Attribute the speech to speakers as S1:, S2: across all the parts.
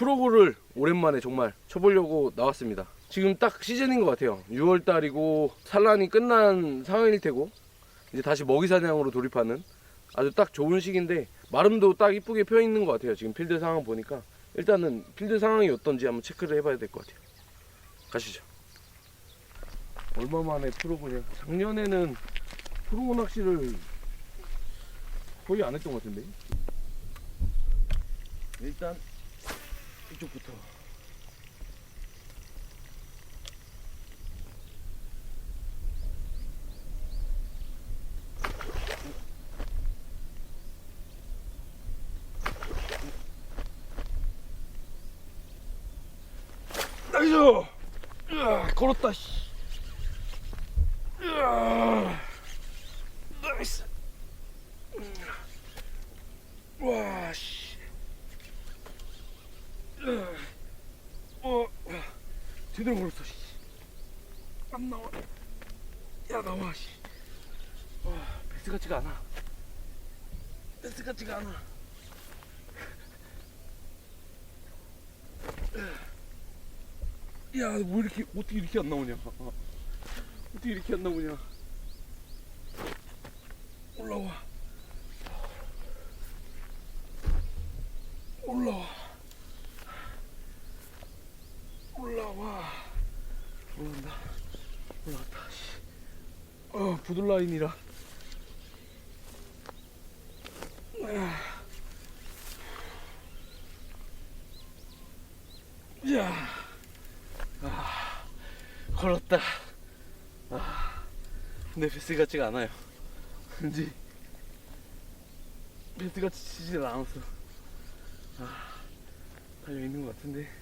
S1: 프로그를 오랜만에 정말 쳐보려고 나왔습니다. 지금 딱 시즌인 것 같아요. 6월 달이고 산란이 끝난 상황일 테고 이제 다시 먹이 사냥으로 돌입하는 아주 딱 좋은 시기인데 마름도 딱 이쁘게 펴 있는 것 같아요. 지금 필드 상황 보니까 일단은 필드 상황이 어떤지 한번 체크를 해봐야 될 것 같아요. 가시죠. 얼마 만에 프로그냐? 작년에는 프로그 낚시를 거의 안 했던 것 같은데. 일단 이쪽부터. 나이스! 으아, 걸었다, 씨. 으아, 나이스. 와, 씨. 으아, 어, 제대로 걸었어, 씨. 안 나와. 야, 나와, 씨. 와, 베스 같지가 않아. 베스 같지가 않아. 야, 뭐 이렇게 어떻게 이렇게 안 나오냐? 어떻게 이렇게 안 나오냐? 올라와. 올라와. 올라와. 올라간다. 올라갔다. 씨. 어, 부들 라인이라. 야. 아, 걸었다. 아, 근데 베스 같지가 않아요. 왠지 베스 같이 치질 않았어. 아, 달려 있는 것 같은데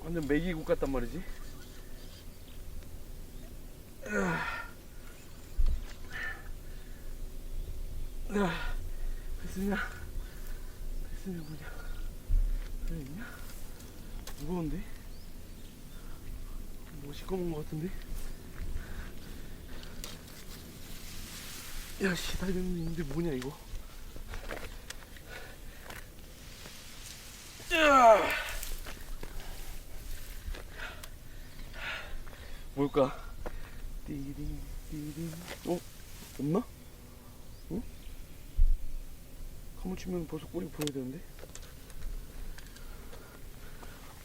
S1: 완전 매기국 같단 말이지. 아, 아, 베스냐? 베스냐 뭐냐? 그래 있냐? 무거운데? 뭐 시꺼먼 것 같은데? 야 씨 달걀인데 뭐냐 이거? 띠링 어? 없나? 어? 가물 치면 벌써 꼬리 보여야 되는데?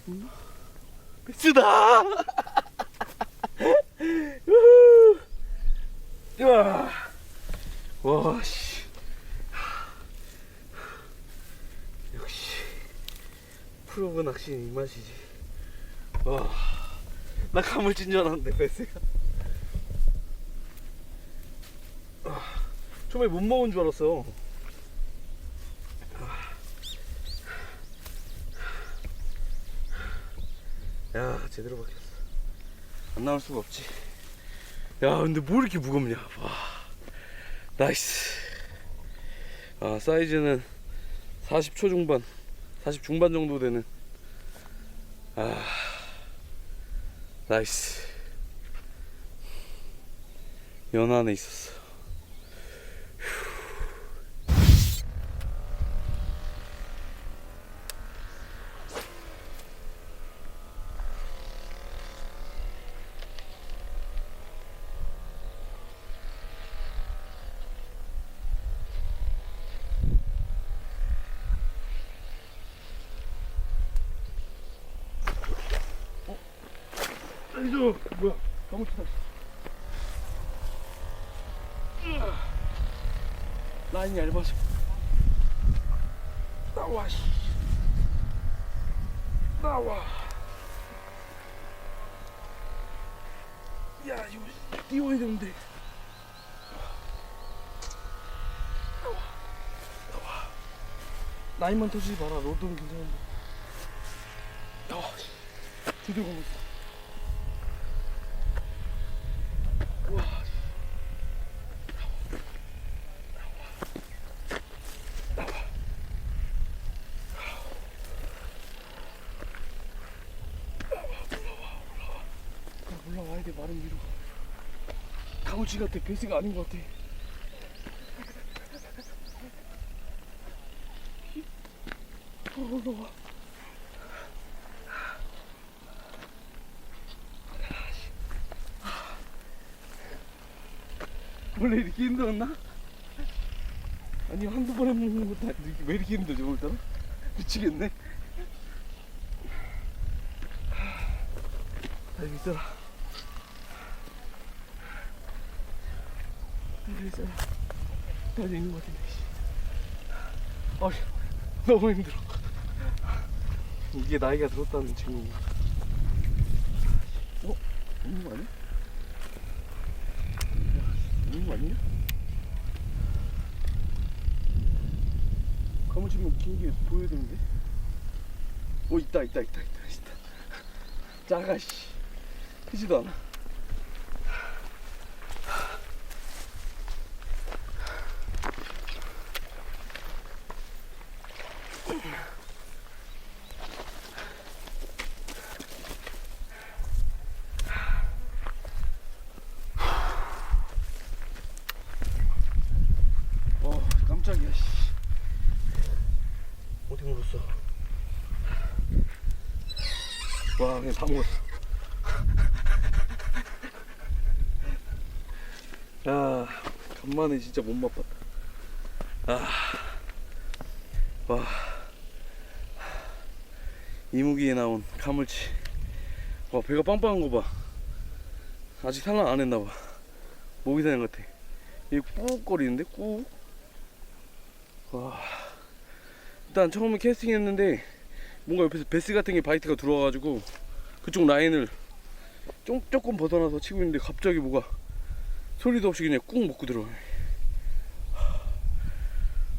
S1: 없나? 베스다! 우후! 야! 와, 씨. 역시, 프로브 낚시는 이 맛이지. 와, 나 가물친 줄 알았는데, 베스가. 아, 처음에 못 먹은 줄 알았어. 야, 제대로 박혔어. 안 나올 수가 없지. 야, 근데 뭐 이렇게 무겁냐. 와, 나이스. 아, 사이즈는 40초 중반, 40 중반 정도 되는. 아, 나이스. 연 안에 있었어. 아이고, 뭐야, 너무 크다. 라인이 얇아서. 나와, 씨. 나와. 야, 이거 띄워야 되는데. 나와. 나와. 라인만 터지지 마라. 로드는 괜찮은데. 나와. 씨. 드디어 걸렸어. 글씨 같아. 그 글씨가 아닌 것 같아. 어, 원래 이렇게 힘들었나? 아니 한두 번에 먹는 것도 아닌데 왜 이렇게 힘들지 오늘따라? 미치겠네. 아, 여기 있어라. 있어라 여기 있는 것 같은데 씨. 아 너무 힘들어 이게 나이가 들었다는 증거인가 어? 있는 거 아니야? 있는 거 아니야? 가무치면 긴게 보여야 되는데? 오 있다 있다 있다 있다 있다 작아 씨 크지도 않아 어 깜짝이야 씨 어디 물었어. 와 그냥 다 먹었어. 아 간만에 진짜 못 맛봤다. 아 와. 이무기에 나온 가물치. 와 배가 빵빵한 거 봐. 아직 산란 안 했나봐. 모기 사냥 같아. 이게 꾹 거리는데? 꾹? 와. 일단 처음에 캐스팅 했는데 뭔가 옆에서 베스 같은 게 바이트가 들어와가지고 그쪽 라인을 좀 조금 벗어나서 치고 있는데 갑자기 뭐가 소리도 없이 그냥 꾹 먹고 들어와.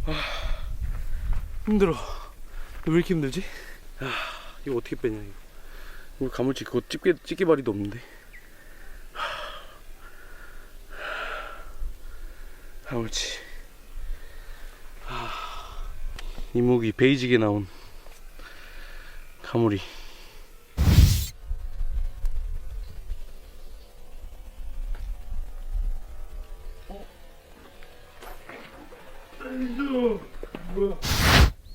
S1: 아, 힘들어. 왜 이렇게 힘들지? 아, 이거 어떻게 빼냐 이거. 우리 가물치 그거 집게 집게발이도 없는데. 가물치. 이목이 베이직에 나온 가물이.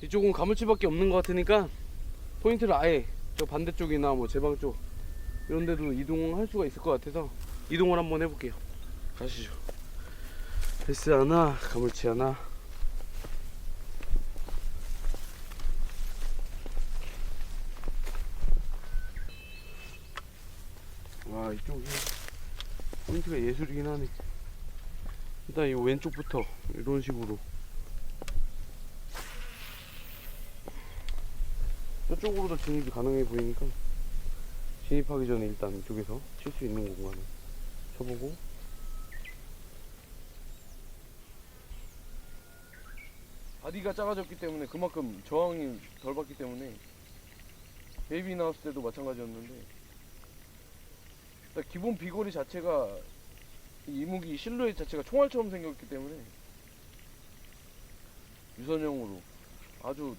S1: 이쪽은 가물치밖에 없는 것 같으니까 포인트를 아예 저 반대쪽이나 뭐 제방 쪽 이런 데도 이동할 수가 있을 것 같아서 이동을 한번 해볼게요. 가시죠. 베스 하나 가물치 하나 와 이쪽이 포인트가 예술이긴 하네. 일단 이 왼쪽부터 이런 식으로. 저쪽으로도 진입이 가능해 보이니까 진입하기 전에 일단 이쪽에서 칠 수 있는 공간을 쳐보고. 바디가 작아졌기 때문에 그만큼 저항이 덜 받기 때문에 베이비 나왔을 때도 마찬가지였는데 일단 기본 비거리 자체가 이 이무기 실루엣 자체가 총알처럼 생겼기 때문에 유선형으로 아주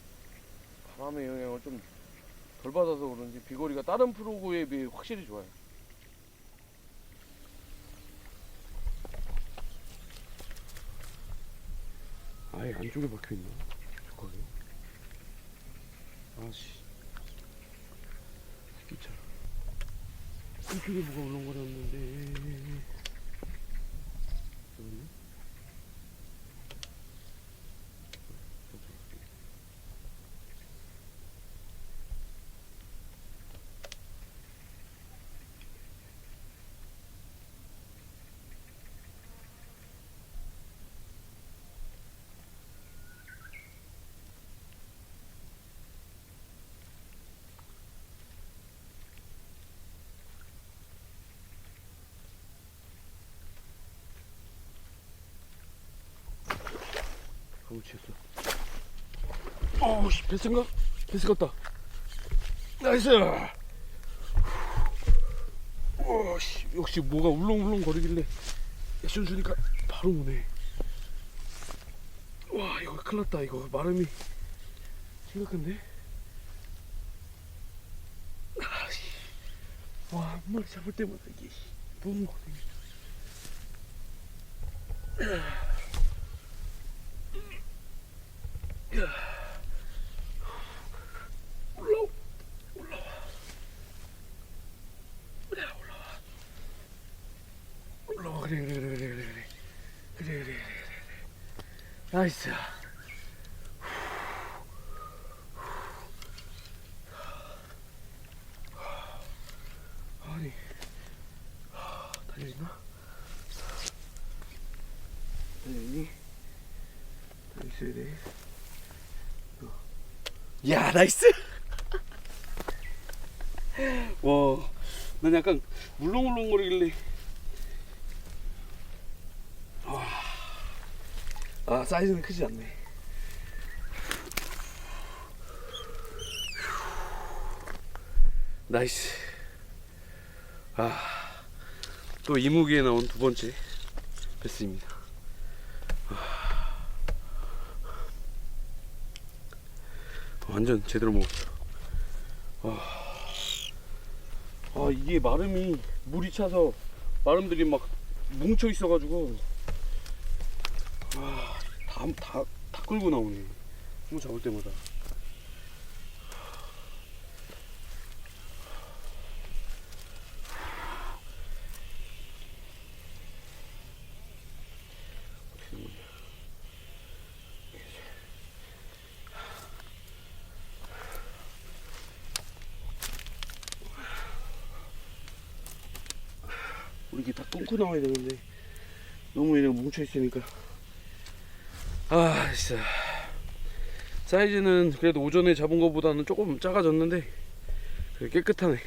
S1: 바람의 영향을 좀 덜 받아서 그런지 비거리가 다른 프로그에 비해 확실히 좋아요. 아예 안쪽에 박혀 있나? 아씨. 진짜. 이쪽에 뭐가 울렁거렸는데. 여기? 가무치였어. 어우씨, 배스인가? 배스 같다. 나이스! 오씨, 역시 뭐가 울렁울렁 거리길래 액션 주니까 바로 오네. 와, 이거 큰일 났다. 이거 마름이 심각한데? 아씨. 와, 한 마리 잡을 때마다 이게 거네. 올 ナイス 야, 나이스! 와, 난 약간 물렁물렁거리길래. 와. 아, 사이즈는 크지 않네. 나이스. 아, 또 이무기에 나온 두 번째 베스입니다. 완전 제대로 먹었어. 아, 아 이게 마름이 물이 차서 마름들이 막 뭉쳐 있어가지고 아, 다, 다, 다 끌고 나오네. 뭐 잡을 때마다. 끊고 나와야 되는데. 너무 얘네가 뭉쳐 있으니까. 아 진짜. 사이즈는 그래도 오전에 잡은 것보다는 조금 작아졌는데 깨끗하네.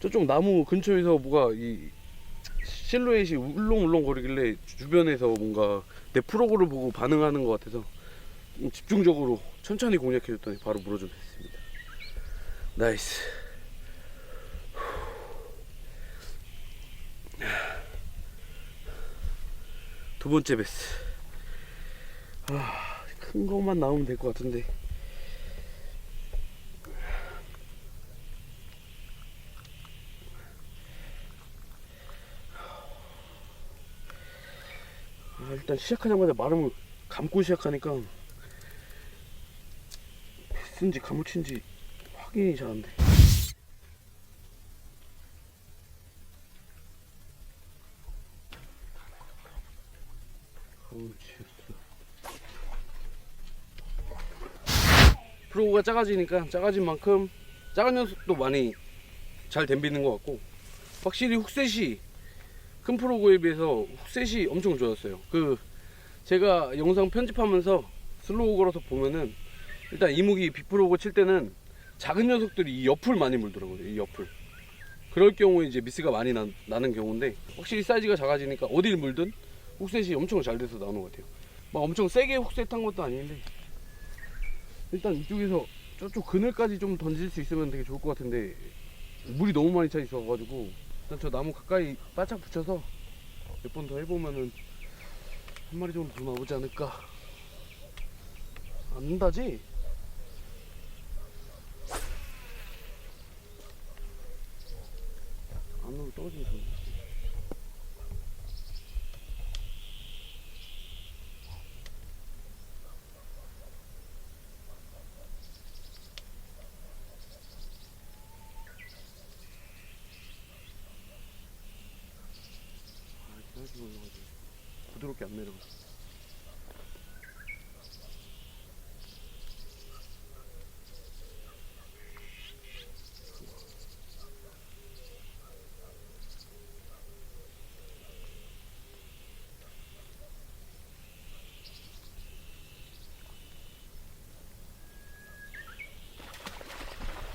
S1: 저쪽 나무 근처에서 뭐가 이 실루엣이 울렁울렁 거리길래 주변에서 뭔가 내 프로그를 보고 반응하는 것 같아서 좀 집중적으로 천천히 공략해줬더니 바로 물어좀 했습니다. 나이스 두 번째 베스. 아, 큰 것만 나오면 될 것 같은데. 아, 일단 시작하자마자 마름을 감고 시작하니까 베스인지 가무치인지 확인이 잘 안 돼. 가무치였어. 프로가 작아지니까 작아진 만큼 작은 녀석도 많이 잘 댐비는 것 같고 확실히 훅셋이 큰 프로그에 비해서 훅셋이 엄청 좋았어요. 그 제가 영상 편집하면서 슬로우 걸어서 보면은 일단 이무기 빅프로그 칠 때는 작은 녀석들이 이 옆을 많이 물더라고요 이 옆을. 그럴 경우에 이제 미스가 많이 나, 나는 경우인데 확실히 사이즈가 작아지니까 어딜 물든 훅셋이 엄청 잘 돼서 나오는 것 같아요. 막 엄청 세게 훅셋 한 것도 아닌데. 일단 이쪽에서 저쪽 그늘까지 좀 던질 수 있으면 되게 좋을 것 같은데 물이 너무 많이 차 있어가지고 일단 저 나무 가까이 바짝 붙여서 몇 번 더 해보면은 한 마리 정도 더 나오지 않을까. 안 는다지? 안으로 떨어지면 좋은데 아, 기다리고 올라가지. 부드럽게 안 내려가.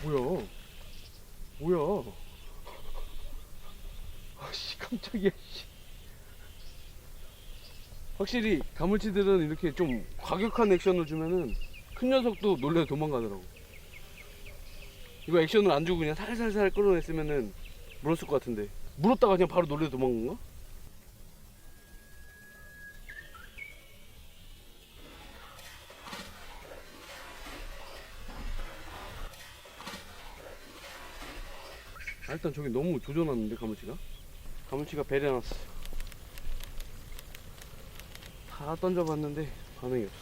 S1: 뭐야? 뭐야? 아씨 깜짝이야. 씨. 확실히 가물치들은 이렇게 좀 과격한 액션을 주면은 큰 녀석도 놀래 도망가더라고. 이거 액션을 안 주고 그냥 살살살 끌어냈으면은 물었을 것 같은데 물었다가 그냥 바로 놀래 도망간 가? 일단 저기 너무 조져놨는데 가무치가? 가무치가 배려놨어. 다 던져봤는데 반응이 없어.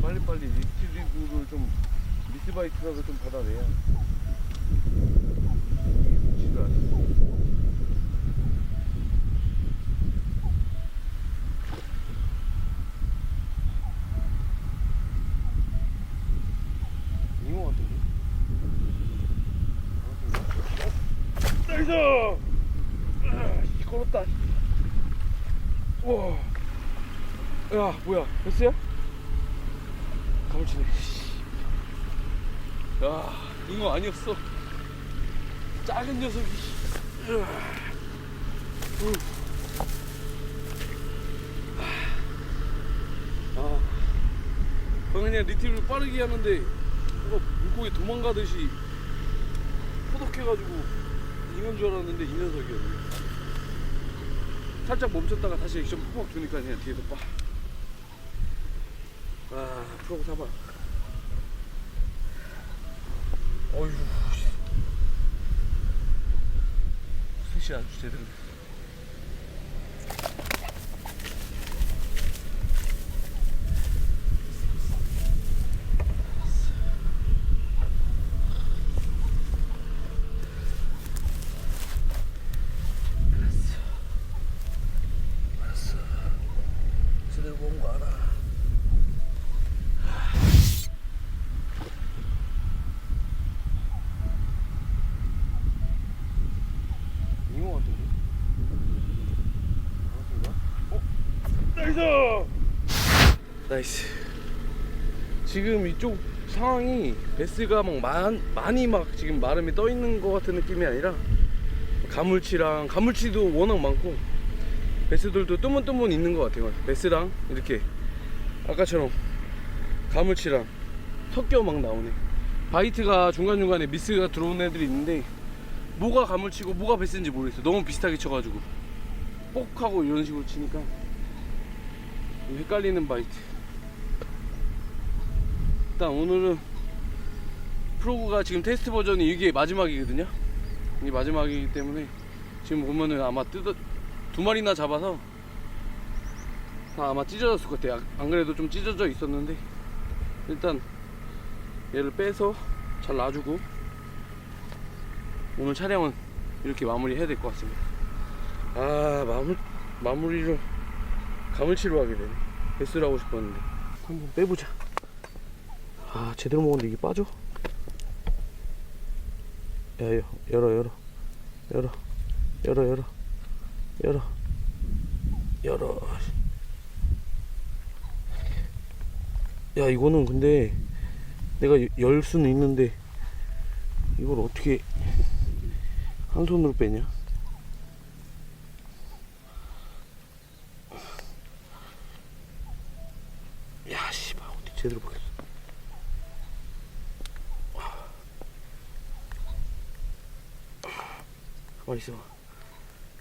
S1: 빨리빨리 리트리브를 좀 리트바이트라도 좀 받아내야. 지도 않습니다 야, 뭐야? 됐어요? 가물치네. 야, 잉어 아니었어. 작은 녀석이. 아, 저는 그냥 리트를 빠르게 하는데 뭔가 물고기 도망가듯이 포독해가지고 잉어인 줄 알았는데 이 녀석이었네. 살짝 멈췄다가 다시 액션 푹 주니까 그냥 뒤에서 빠. 아, 프로고 잡아. 어휴. 셋이 아주 제대로. 알았어. 제대로 본 거 알아. 잉어 같은데? 어? 나이스. 지금 이쪽 상황이 베스가 막 많, 많이 막 지금 마름이 떠 있는 것 같은 느낌이 아니라 가물치랑 가물치도 워낙 많고 베스들도 뜨문뜨문 있는 것 같아요. 베스랑 이렇게 아까처럼 가물치랑 섞여 막 나오네. 바이트가 중간중간에 미스가 들어오는 애들이 있는데 뭐가 가물치고 뭐가 베스인지 모르겠어. 너무 비슷하게 쳐가지고 뽁 하고 이런 식으로 치니까 헷갈리는 바이트. 일단 오늘은 프로그가 지금 테스트 버전이 이게 마지막이거든요. 이게 마지막이기 때문에 지금 보면은 아마 뜯어 두 마리나 잡아서 다 아마 찢어졌을 것 같아요. 안 그래도 좀 찢어져 있었는데 일단 얘를 빼서 잘 놔주고 오늘 촬영은 이렇게 마무리 해야 될 것 같습니다. 아 마무 마무리를 가물치로 하게 되네. 배스를 하고 싶었는데 한번 빼보자. 아 제대로 먹었는데 이게 빠져? 야 여- 열어 열어. 열어 열어 열어. 열어. 열어. 야 이거는 근데 내가 여- 열 수는 있는데 이걸 어떻게 한 손으로 빼냐? 야 씨발 어떻게 제대로 먹 가만히 있어봐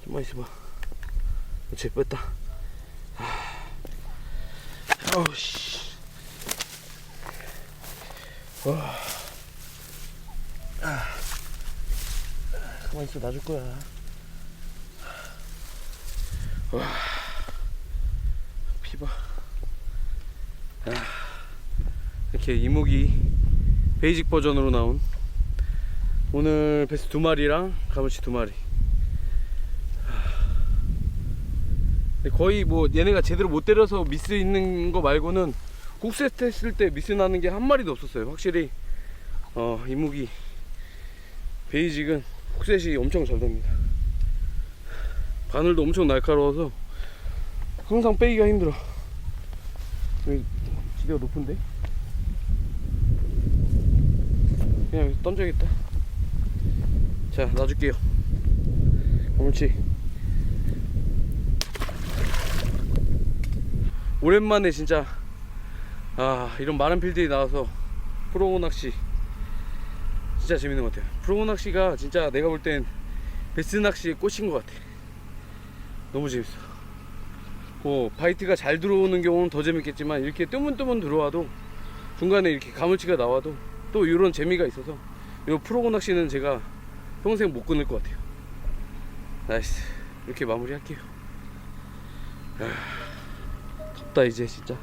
S1: 좀만 있어봐 그렇지 뺐다 아우 씨 와. 아. 가만히 있어 놔줄 거야 와. 피봐 아. 이렇게 이목이 베이직 버전으로 나온 오늘 베스 두 마리랑 가물치 두 마리. 근데 거의 뭐 얘네가 제대로 못 때려서 미스 있는 거 말고는 국세트 했을 때 미스 나는 게 한 마리도 없었어요. 확실히 어 이무기 베이직은 국셋이 엄청 잘 됩니다. 바늘도 엄청 날카로워서 항상 빼기가 힘들어. 여기 지대가 높은데? 그냥 던져야겠다. 자, 놔줄게요. 가물치. 오랜만에 진짜 아 이런 마른 필드에 나와서 프로 낚시 진짜 재밌는 것 같아요. 프로 낚시가 진짜 내가 볼 땐 베스 낚시에 꽂힌 것 같아. 너무 재밌어. 뭐 바이트가 잘 들어오는 경우는 더 재밌겠지만 이렇게 뜨문뜨문 들어와도 중간에 이렇게 가물치가 나와도 또 이런 재미가 있어서 이 프로 낚시는 제가 평생 못 끊을 것 같아요. 나이스. 이렇게 마무리할게요. 이제 진짜.